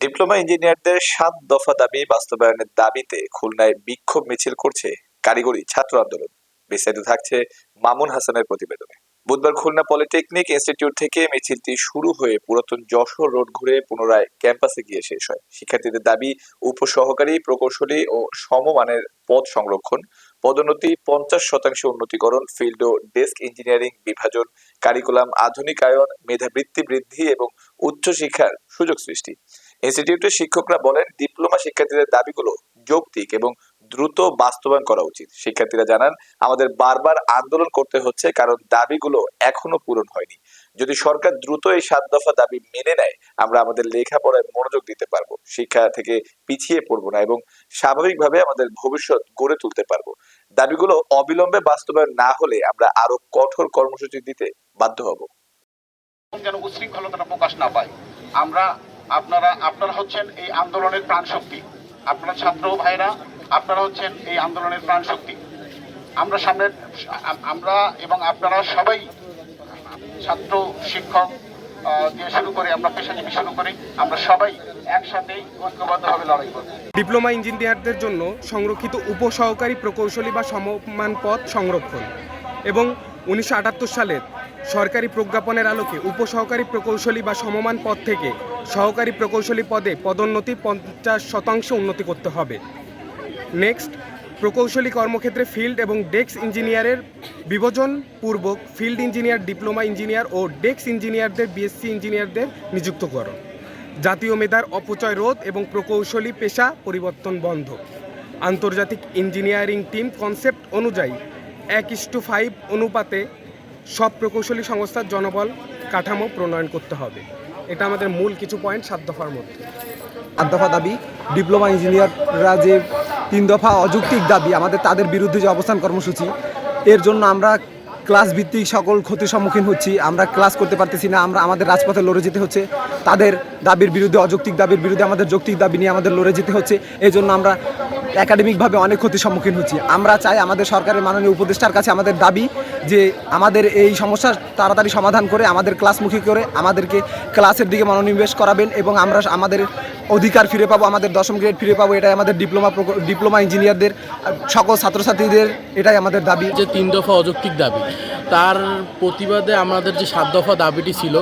Diploma ইঞ্জিনিয়ারদের সাত দফা দাবি বাস্তবায়নের দাবিতে খুলনায় বিক্ষোভ মিছিল করছে কারিগরি ছাত্র আন্দোলন। বিস্তারিত থাকছে মামুন হাসানের প্রতিবেদনে। বুধবার খুলনা পলিটেকনিক ইনস্টিটিউট থেকে মিছিলটি শুরু হয়ে পুরাতন যশোর রোড ঘুরে পুনরায় ক্যাম্পাসে গিয়ে শেষ হয়। শিক্ষার্থীদের দাবি, উপসহকারী, প্রকৌশলী ও সমমানের পদ সংরক্ষণ, পদোন্নতি, পঞ্চাশ শতাংশ উন্নতিকরণ, ফিল্ড ও ডেস্ক ইঞ্জিনিয়ারিং বিভাজন, কারিকুলাম আধুনিকায়ন, মেধাবৃত্তি বৃদ্ধি এবং উচ্চশিক্ষার সুযোগ সৃষ্টি। ইনস্টিটিউটের শিক্ষকরা বলেন, ডিপ্লোমা শিক্ষার্থীদের দাবিগুলো যৌক্তিক এবং দ্রুত বাস্তবায়ন করা উচিত। শিক্ষার্থীরা জানান, আমাদের বারবার আন্দোলন করতে হচ্ছে কারণ দাবিগুলো এখনও পূরণ হয়নি। যদি সরকার দ্রুত এই সাত দফা দাবি মেনে নেয়, আমরা আমাদের লেখাপড়ায় মনোযোগ দিতে পারব, শিক্ষা থেকে পিছিয়ে পড়ব না এবং স্বাভাবিকভাবে আমাদের ভবিষ্যৎ গড়ে তুলতে পারব। দাবিগুলো অবিলম্বে বাস্তবায়ন না হলে আমরা আরও কঠোর কর্মসূচি দিতে বাধ্য হব। যেন উচ্ছৃঙ্খলতাটা প্রকাশ না পায়। আমরা আপনারা আপনারা হচ্ছেন এই আন্দোলনের প্রাণশক্তি। আপনারা ছাত্র ভাইরা, আপনারা হচ্ছেন এই আন্দোলনের প্রাণশক্তি। আমরা সামনে আমরা এবং আপনারা সবাই ছাত্র, শিক্ষক দিয়ে শুরু করে, আমরা পেশাজীবী শুরু করি, আমরা সবাই একসাথেই ঐক্যবদ্ধভাবে লড়াই করব। ডিপ্লোমা ইঞ্জিনিয়ারদের জন্য সংরক্ষিত উপসহকারী প্রকৌশলী বা সমমান পদ সংরক্ষণ। এবং উনিশশো আটাত্তর সালের সরকারি প্রজ্ঞাপনের আলোকে উপসহকারী প্রকৌশলী বা সমমান পদ থেকে সহকারী প্রকৌশলী পদে পদোন্নতি পঞ্চাশ শতাংশ উন্নতি করতে হবে। নেক্সট, প্রকৌশলী কর্মক্ষেত্রে ফিল্ড এবং ডেস্ক ইঞ্জিনিয়ারের বিভাজন পূর্বক ফিল্ড ইঞ্জিনিয়ার, ডিপ্লোমা ইঞ্জিনিয়ার ও ডেস্ক ইঞ্জিনিয়ারদের বিএসসি ইঞ্জিনিয়ারদের নিযুক্ত করো জাতীয় মেধার অপচয় রোধ এবং প্রকৌশলী পেশা পরিবর্তন বন্ধ। আন্তর্জাতিক ইঞ্জিনিয়ারিং টিম কনসেপ্ট অনুযায়ী এক ইস টু ফাইভ অনুপাতে সব প্রকৌশলী সংস্থার জনবল, কাঠামো প্রণয়ন করতে হবে। এটা আমাদের মূল কিছু পয়েন্ট সাত দফার মধ্যে। আট দফা দাবি, ডিপ্লোমা ইঞ্জিনিয়াররা যে তিন দফা অযৌক্তিক দাবি, আমাদের তাদের বিরুদ্ধে যে অবস্থান কর্মসূচি, এর জন্য আমরা ক্লাস ভিত্তিক সকল ক্ষতির সম্মুখীন হচ্ছি, আমরা ক্লাস করতে পারতেছি না, আমরা আমাদের রাজপথে লড়ে যেতে হচ্ছে, তাদের দাবির বিরুদ্ধে, অযৌক্তিক দাবির বিরুদ্ধে আমাদের যৌক্তিক দাবি নিয়ে আমাদের লড়ে যেতে হচ্ছে এই জন্য আমরা একাডেমিকভাবে অনেক ক্ষতির সম্মুখীন হচ্ছি। আমরা চাই আমাদের সরকারের মাননীয় উপদেষ্টার কাছে আমাদের দাবি যে আমাদের এই সমস্যা তাড়াতাড়ি সমাধান করে, আমাদের ক্লাসমুখী করে, আমাদেরকে ক্লাসের দিকে মনোনিবেশ করাবেন এবং আমরা আমাদের অধিকার ফিরে পাবো, আমাদের দশম গ্রেড ফিরে পাবো, এটাই আমাদের ডিপ্লোমা ডিপ্লোমা ইঞ্জিনিয়ারদের, সকল ছাত্রছাত্রীদের, এটাই আমাদের দাবি। যে তিন দফা অযৌক্তিক দাবি, তার প্রতিবাদে আমাদের যে সাত দফা দাবিটি ছিল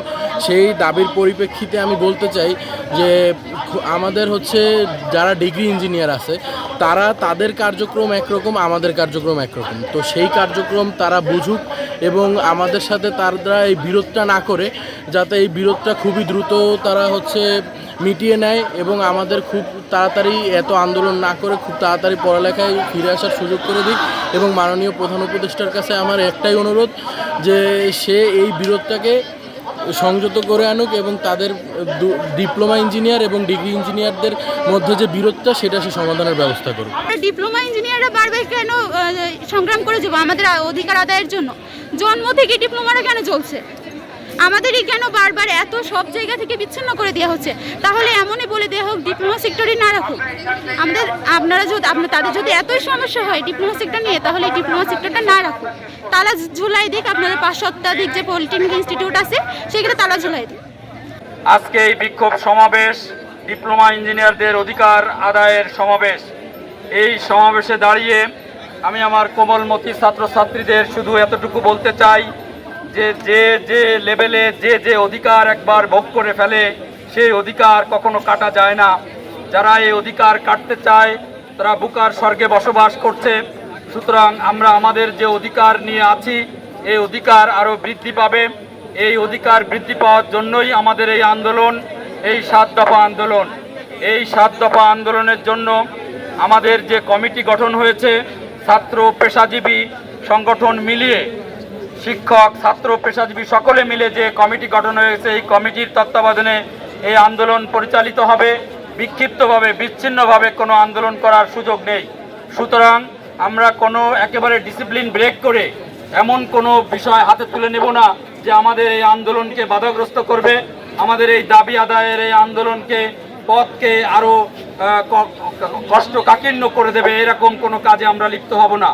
সেই দাবির পরিপ্রেক্ষিতে আমি বলতে চাই যে আমাদের হচ্ছে যারা ডিগ্রি ইঞ্জিনিয়ার আছে, তারা তাদের কার্যক্রম একরকম, আমাদের কার্যক্রম একরকম। তো সেই কার্যক্রম তারা বুঝুক এবং আমাদের সাথে তারা এই বিরোধটা না করে, যাতে এই বিরোধটা খুবই দ্রুত তারা হচ্ছে মিটিয়ে নেয় এবং আমাদের খুব তাড়াতাড়ি এত আন্দোলন না করে খুব তাড়াতাড়ি পড়ালেখায় ফিরে আসার সুযোগ করে দিক এবং মাননীয় প্রধান উপদেষ্টার কাছে আমার একটাই অনুরোধ যে সে এই বিরোধটাকে সংযত করে আনুক এবং তাদের ডিপ্লোমা ইঞ্জিনিয়ার এবং ডিগ্রি ইঞ্জিনিয়ারদের মধ্যে যে বিরোধটা সেটা সে সমাধানের ব্যবস্থা করুক। ডিপ্লোমা ইঞ্জিনিয়াররা বারবার কেন সংগ্রাম করে যাব আমাদের অধিকার আদায়ের জন্য? জন্ম থেকে ডিপ্লোমারা কেন চলছে? আমাদেরই কেন বারবার এত সব জায়গা থেকে বিচ্ছিন্ন করে দেওয়া হচ্ছে? তাহলে এমনই বলে দেওয়া হোক ডিপ্লোমা সেক্টরই না রাখুক। আমাদের, আপনারা যদি, আপনার, তাদের যদি এতই সমস্যা হয় ডিপ্লোমা সেক্টর নিয়ে, তাহলে ডিপ্লোমা সেক্টরটা না রাখুক। তালা ঝুলাই দিক আপনাদের পাঁচ সপ্তাধিক যে পলিটেকনিক ইনস্টিটিউট আছে সেখানে তালা ঝুলাই দিক। আজকে এই বিক্ষোভ সমাবেশ ডিপ্লোমা ইঞ্জিনিয়ারদের অধিকার আদায়ের সমাবেশ। এই সমাবেশে দাঁড়িয়ে আমি আমার কোমলমতি ছাত্রছাত্রীদের শুধু এতটুকু বলতে চাই যে যে যে লেভেলে যে যে অধিকার একবার ভোগ করে ফেলে, সেই অধিকার কখনো কাটা যায় না। যারা এই অধিকার কাটতে চায়, তারা বুকার স্বর্গে বসবাস করছে। সুতরাং আমরা আমাদের যে অধিকার নিয়ে আছি, এই অধিকার আরও বৃদ্ধি পাবে। এই অধিকার বৃদ্ধি পাওয়ার জন্যই আমাদের এই আন্দোলন, এই সাত দফা আন্দোলন। এই সাত দফা আন্দোলনের জন্য আমাদের যে কমিটি গঠন হয়েছে, ছাত্র পেশাজীবী সংগঠন মিলিয়ে শিক্ষক, ছাত্র, পেশাজীবী সকলে মিলে যে কমিটি গঠন হয়েছে, এই কমিটির তত্ত্বাবধানে এই আন্দোলন পরিচালিত হবে। বিক্ষিপ্তভাবে, বিচ্ছিন্নভাবে কোনো আন্দোলন করার সুযোগ নেই। সুতরাং আমরা কোনো একেবারে ডিসিপ্লিন ব্রেক করে এমন কোনো বিষয় হাতে তুলে নেব না যে আমাদের এই আন্দোলনকে বাধাগ্রস্ত করবে। আমাদের এই দাবি আদায়ের এই আন্দোলনকে, পথকে আরও কষ্ট কাকীর্ণ করে দেবে। এরকম কোনো কাজে আমরা লিপ্ত হব না।